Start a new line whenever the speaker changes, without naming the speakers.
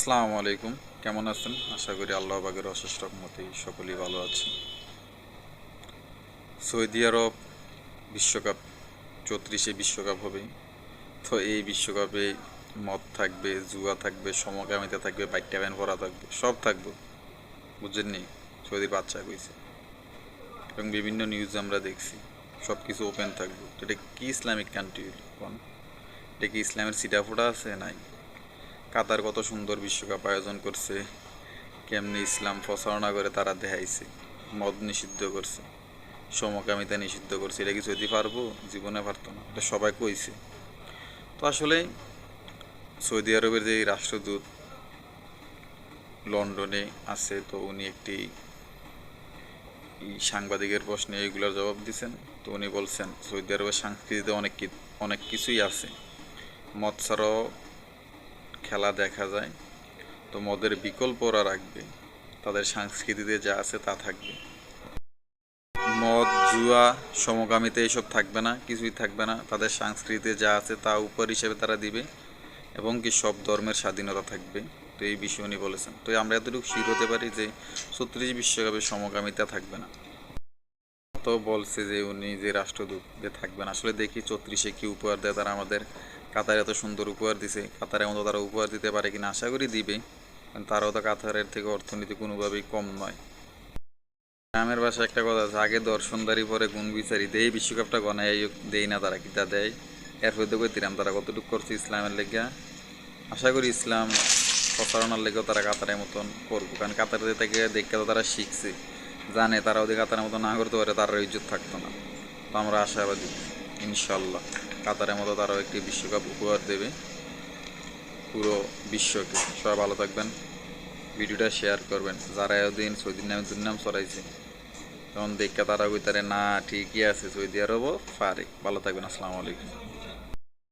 আসসালামু আলাইকুম। কেমন আছেন? আশা করি আল্লাহ বাগের অশেষ রকমতেই সকলেই ভালো আছে সৌদি আরব বিশ্বকাপ চৌত্রিশে বিশ্বকাপ হবে। তো এই বিশ্বকাপে মদ থাকবে, জুয়া থাকবে, সমকামিতা থাকবে বাইকটা ব্যান ভরা থাকবে, সব থাকবে। বুঝেননি? সৌদির বাচ্চা কইছে। এবং বিভিন্ন নিউজ আমরা দেখছি। সব কিছু ওপেন থাকবে এটা কি ইসলামিক কান্ট্রি কোন? এটা কি ইসলামের সিটাফোটা আছে? নাই। কাতার কত সুন্দর বিশ্বকাপ আয়োজন করছে, কেমনি ইসলাম প্রচারণা করে তারা দেখাইছে মদ নিষিদ্ধ করছে, সমকামিতা নিষিদ্ধ করছে, এটা কি যদি পারব? জীবনে পারতো না, এটা সবাই কইছে। তো আসলে সৌদি আরবের যে রাষ্ট্রদূত লন্ডনে আছে, তো উনি একটি সাংবাদিকের প্রশ্নে এইগুলোর জবাব দিচ্ছেন তো উনি বলছেন, সৌদি আরবের সংস্কৃতিতে অনেক অনেক কিছুই আছে। ছাড়াও খেলা দেখা যায়, তো মদের বিকল্প ওরা রাখবে। তাদের সংস্কৃতিতে যা আছে তা থাকবে। মদ, জুয়া, সমকামিতা এসব থাকবে না, কিছুই থাকবে না। তাদের সংস্কৃতিতে যা আছে তা উপর হিসেবে তারা দিবে এবং কি সব ধর্মের স্বাধীনতা থাকবে। তো এই বিষয়ে উনি বলেছেন। তো আমরা এতটুকু শির হতে পারি যে ছত্রিশ বিশ্বকাপে সমকামিতা থাকবে না। তো বলছে যে উনি যে রাষ্ট্রদূত যে থাকবেন। আসলে দেখি চৌত্রিশে কি উপহার দেয় তারা আমাদের কাতার এত সুন্দর উপহার দিছে কাতারের মতো তারা উপহার দিতে পারে কিনা আশা করি দিবে কারণ তারাও তো কাতারের থেকে অর্থনীতি কোনোভাবেই কম নয়। গ্রামের বাসায় একটা কথা আছে, আগে দর্শনদারি পরে গুণ বিচারি, দেই বিশ্বকাপটা গণায় দেই না তারা কিতা দেয়। এর ফলে কই দিলাম তারা কতটুকু করছে ইসলামের লেগা? আশা করি ইসলাম প্রচারণার লেগেও তারা কাতারের মতন করব, কারণ কাতারে থেকে দেখে তো তারা শিখছে। জানে তারা ওদের কাতারের মতো না করতে পারে, তার ইজ্জত থাকতো না। তো আমরা আশাবাদী, ইনশাল্লাহ। কাতারের মতো তারাও একটি বিশ্বকাপ উপহার দেবে। পুরো বিশ্বকে। সবাই ভালো থাকবেন। ভিডিওটা শেয়ার করবেন। যারা এতদিন সৌদি নামে দুর্নাম চড়াইছে তখন দেখা তারা কইতারে, না, ঠিকই আছে, সৌদি আরবও পারে ভালো থাকবেন। আসসালামু আলাইকুম।